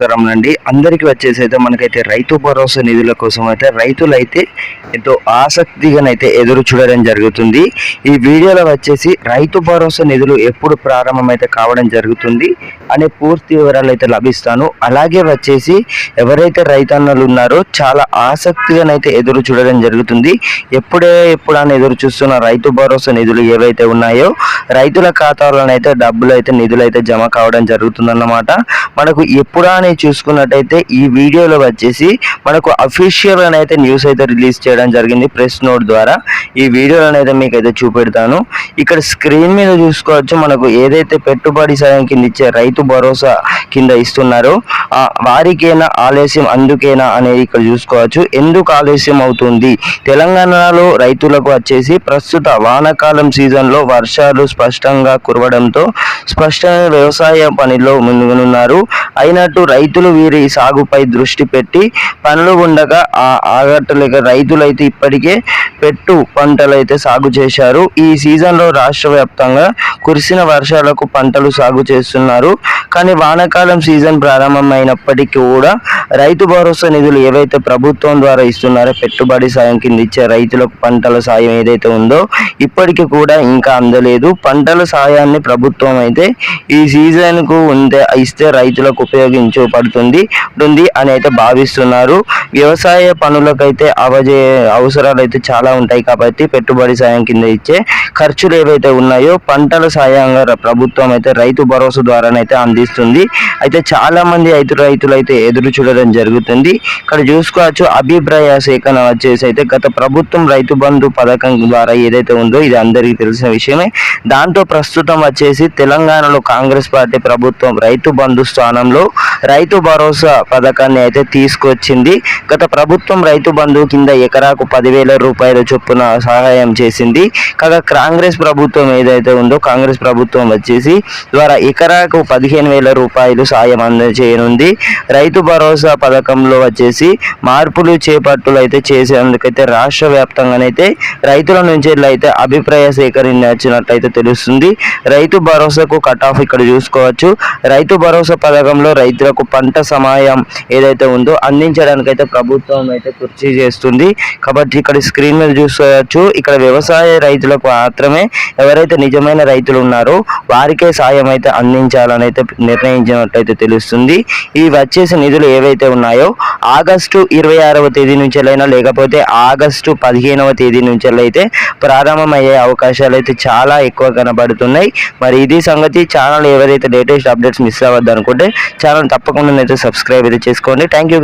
నమస్కారం అండి అందరికి వచ్చేసి అయితే మనకైతే రైతు భరోసా నిధుల కోసం అయితే రైతులైతే ఎంతో ఆసక్తిగానైతే ఎదురు చూడడం జరుగుతుంది. ఈ వీడియోలో వచ్చేసి రైతు భరోసా నిధులు ఎప్పుడు ప్రారంభమైతే కావడం జరుగుతుంది అనే పూర్తి వివరాలు అయితే లభిస్తాను. అలాగే వచ్చేసి ఎవరైతే రైతన్నలు ఉన్నారో చాలా ఆసక్తిగానైతే ఎదురు చూడడం జరుగుతుంది. ఎప్పుడే ఎప్పుడు అని ఎదురు చూస్తున్న రైతు భరోసా నిధులు ఏవైతే ఉన్నాయో రైతుల ఖాతాలోనైతే డబ్బులు అయితే నిధులు అయితే జమ కావడం జరుగుతుందన్నమాట. మనకు ఎప్పుడా అనేది చూసుకున్నట్టయితే ఈ వీడియోలో వచ్చేసి మనకు అఫీషియల్ అయితే న్యూస్ అయితే రిలీజ్ చేయడం జరిగింది ప్రెస్ నోట్ ద్వారా. ఈ వీడియోలను అయితే మీకు అయితే చూపెడతాను. ఇక్కడ స్క్రీన్ మీద చూసుకోవచ్చు మనకు ఏదైతే పెట్టుబడి సాయం కింద ఇచ్చే రైతు భరోసా కింద ఇస్తున్నారో వారికైనా ఆలస్యం అందుకేనా అనేది ఇక్కడ చూసుకోవచ్చు. ఎందుకు ఆలస్యం అవుతుంది? తెలంగాణలో రైతులకు వచ్చేసి ప్రస్తుత వానాకాలం సీజన్లో వర్షాలు స్పష్టంగా కురవడంతో స్పష్టమైన వ్యవసాయ పనిలో ముందునున్నారు. అయినట్టు రైతులు వీరి సాగుపై దృష్టి పెట్టి పనులు ఉండగా ఆ ఆగట్టలేక రైతులైతే ఇప్పటికే పెట్టు పంటలు అయితే సాగు చేశారు. ఈ సీజన్లో రాష్ట్ర వ్యాప్తంగా కురిసిన వర్షాలకు పంటలు సాగు చేస్తున్నారు. కానీ వానాకాలం సీజన్ ప్రారంభమైనప్పటికీ కూడా రైతు భరోసా నిధులు ఏవైతే ప్రభుత్వం ద్వారా ఇస్తున్నారో పెట్టుబడి సాయం కింద ఇచ్చే రైతులకు పంటల సాయం ఏదైతే ఉందో ఇప్పటికీ కూడా ఇంకా అందలేదు. పంటల సాయాన్ని ప్రభుత్వం అయితే ఈ సీజన్కు ఉంటే ఇస్తే రైతులకు ఉపయోగించు ఉపయోగపడుతుంది ఉంటుంది అని అయితే భావిస్తున్నారు. వ్యవసాయ పనులకైతే అవజే అవసరాలు అయితే చాలా ఉంటాయి కాబట్టి పెట్టుబడి సాయం కింద ఇచ్చే ఖర్చులు ఏవైతే ఉన్నాయో పంటల సాయంగా ప్రభుత్వం అయితే రైతు భరోసా ద్వారానైతే అందిస్తుంది. అయితే చాలా మంది రైతు రైతులు అయితే ఎదురు చూడడం జరుగుతుంది. ఇక్కడ చూసుకోవచ్చు అభిప్రాయ సేకరణ వచ్చేసి అయితే గత ప్రభుత్వం రైతు బంధు పథకం ద్వారా ఏదైతే ఉందో ఇది అందరికీ తెలిసిన విషయమే. దాంతో ప్రస్తుతం వచ్చేసి తెలంగాణలో కాంగ్రెస్ పార్టీ ప్రభుత్వం రైతు బంధు స్థానంలో రైతు భరోసా పథకాన్ని అయితే తీసుకొచ్చింది. గత ప్రభుత్వం రైతు బంధు కింద ఎకరాకు పదివేల రూపాయల చొప్పున సహాయం చేసింది. కాగా కాంగ్రెస్ ప్రభుత్వం ఏదైతే ఉందో కాంగ్రెస్ ప్రభుత్వం వచ్చేసి ద్వారా ఎకరాకు పదిహేను వేల రూపాయలు సాయం అందజేయనుంది. రైతు భరోసా పథకంలో వచ్చేసి మార్పులు చేపట్టులు అయితే చేసేందుకైతే రాష్ట్ర వ్యాప్తంగానైతే రైతుల నుంచి అయితే అభిప్రాయ సేకరించినట్లయితే తెలుస్తుంది. రైతు భరోసాకు కట్ ఆఫ్ ఇక్కడ చూసుకోవచ్చు. రైతు భరోసా పథకంలో రైతులకు పంట సమయం ఏదైతే ఉందో అందించడానికైతే ప్రభుత్వం అయితే కృషి చేస్తుంది. కాబట్టి ఇక్కడ స్క్రీన్ మీద చూసుకోవచ్చు ఇక్కడ వ్యవసాయ రైతులకు మాత్రమే ఎవరైతే నిజమైన రైతులు ఉన్నారో వారికే సాయం అయితే అందించాలని అయితే నిర్ణయించినట్లయితే తెలుస్తుంది. ఇవి వచ్చేసి నిధులు ఏవైతే ఉన్నాయో ఆగస్టు ఇరవై ఆరవ తేదీ నుంచి లేకపోతే ఆగస్టు పదిహేనవ తేదీ నుంచి ప్రారంభమయ్యే అవకాశాలు అయితే చాలా ఎక్కువ కనబడుతున్నాయి. మరి ఇది సంగతి ఛానల్ ఎవరైతే లేటెస్ట్ అప్డేట్స్ మిస్ అవ్వద్దు అనుకుంటే ఛానల్ తప్పకుండా అయితే సబ్స్క్రైబ్ అయితే చేసుకోండి. Thank you